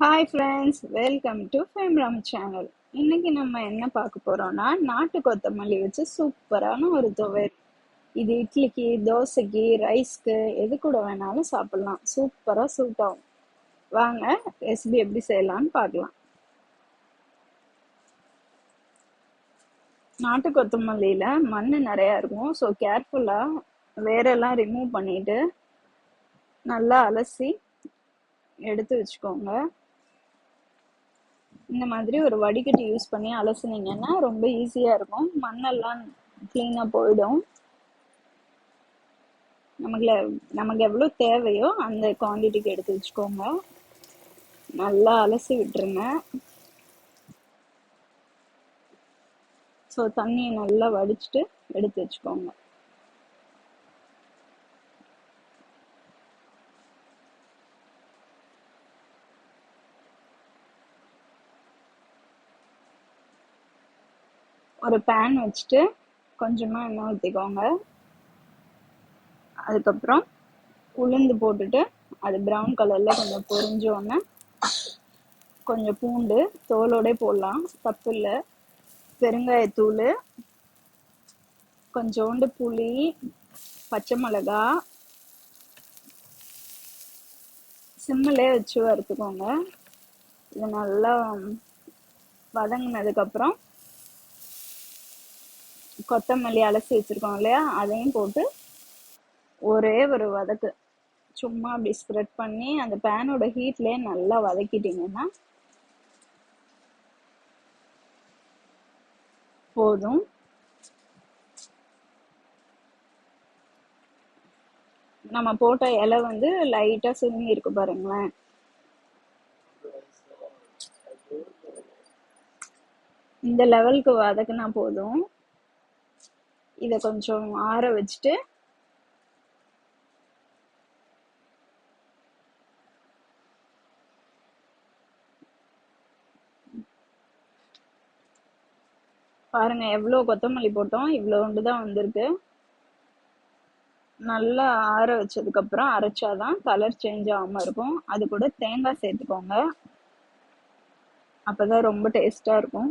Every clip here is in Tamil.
ஹாய் ஃப்ரெண்ட்ஸ் வெல்கம் டு ஃபேம்ராம் சேனல் இன்னைக்கு நம்ம என்ன பார்க்க போறோம்னா நாட்டு கொத்தமல்லி வச்சு சூப்பரான ஒரு துவையல் இது இட்லிக்கு தோசைக்கு ரைஸ்க்கு எது கூட வேணாலும் சாப்பிடலாம். சூப்பராக சூட் ஆகும். வாங்க ரெசிபி எப்படி செய்யலாம்னு பார்க்கலாம். நாட்டு கொத்தமல்லியில் மண் நிறையா இருக்கும். ஸோ கேர்ஃபுல்லாக வேரெல்லாம் ரிமூவ் பண்ணிட்டு நல்லா அலசி எடுத்து வச்சுக்கோங்க. இந்த மாதிரி ஒரு வடிகட்டி யூஸ் பண்ணி அலசுனீங்கன்னா ரொம்ப ஈஸியாக இருக்கும். மண்ணெல்லாம் க்ளீனாக போயிடும். நமக்கு நமக்கு எவ்வளோ தேவையோ அந்த குவான்டிட்டிக்கு எடுத்து வச்சுக்கோங்க. நல்லா அலசி விட்டுருங்க. ஸோ தண்ணியை நல்லா வடிச்சிட்டு எடுத்து வச்சுக்கோங்க. ஒரு பேன் வச்சுட்டு கொஞ்சமாக எண்ணெய் ஊற்றிக்கோங்க அதுக்கப்புறம் உளுந்து போட்டுட்டு அது ப்ரௌன் கலரில் கொஞ்சம் பொரிஞ்சோடனே கொஞ்சம் பூண்டு தோலோட போடலாம். தப்பு இல்லை பெருங்காயத்தூள் கொஞ்சோண்டு புளி பச்சை மிளகா சிம்மிலே வச்சு வறுத்துக்கோங்க. இது நல்லா வதங்கினதுக்கப்புறம் கொத்தமல்லி அலசி வச்சிருக்கோம் இல்லையா? அதையும் போட்டு ஒரே ஒரு வதக்கு. சும்மா அப்படி ஸ்ப்ரெட் பண்ணி அந்த பேனோட ஹீட்லயே நல்லா வதக்கிட்டீங்கன்னா போதும். நம்ம போட்ட இலை வந்து லைட்டா சுருங்கி இருக்கு பாருங்களேன். இந்த லெவலுக்கு வதக்குனா போதும். இதை கொஞ்சம் ஆற வச்சுட்டு பாருங்க எவ்வளோ கொத்தமல்லி போட்டோம் இவ்வளோண்டு தான் வந்திருக்கு. நல்லா ஆற வச்சதுக்கப்புறம் அரைச்சாதான் கலர் சேஞ்ச் ஆகாமல் இருக்கும். அது கூட தேங்காய் சேர்த்துக்கோங்க. அப்போதான் ரொம்ப டேஸ்டாக இருக்கும்.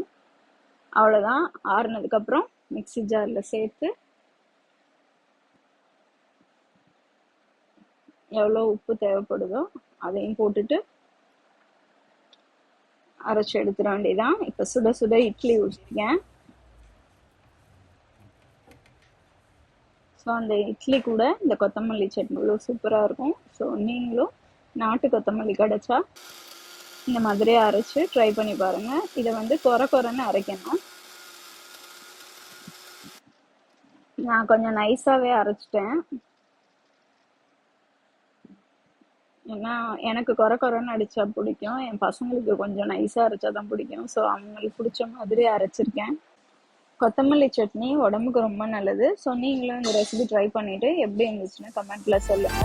அவ்வளோதான் ஆறுனதுக்கப்புறம் மிக்சி ஜாரில் சேர்த்து எவ்வளோ உப்பு தேவைப்படுதோ அதையும் போட்டுட்டு அரைச்சி எடுத்துட வேண்டியதான் இப்போ சுட சுட இட்லி ஊற்றிருக்கேன் ஸோ அந்த இட்லி கூட இந்த கொத்தமல்லி சட்னி இவ்வளோ சூப்பராக இருக்கும். ஸோ நீங்களும் நாட்டு கொத்தமல்லி கிடச்சா இந்த மாதிரி அரைச்சி ட்ரை பண்ணி பாருங்கள் இதை வந்து குறை குறைன்னு அரைக்கணும். நான் கொஞ்சம் நைஸாவே அரைச்சிட்டேன். ஏன்னா எனக்கு குறை குறைன்னு அடித்தா பிடிக்கும். என் பசங்களுக்கு கொஞ்சம் நைஸாக அரைச்சா தான் பிடிக்கும். ஸோ அவங்களுக்கு பிடிச்ச மாதிரி அரைச்சிருக்கேன். கொத்தமல்லி சட்னி உடம்புக்கு ரொம்ப நல்லது. ஸோ நீங்களும் இந்த ரெசிபி ட்ரை பண்ணிவிட்டு எப்படி இருந்துச்சுன்னு கமெண்ட்டில் சொல்லுங்க.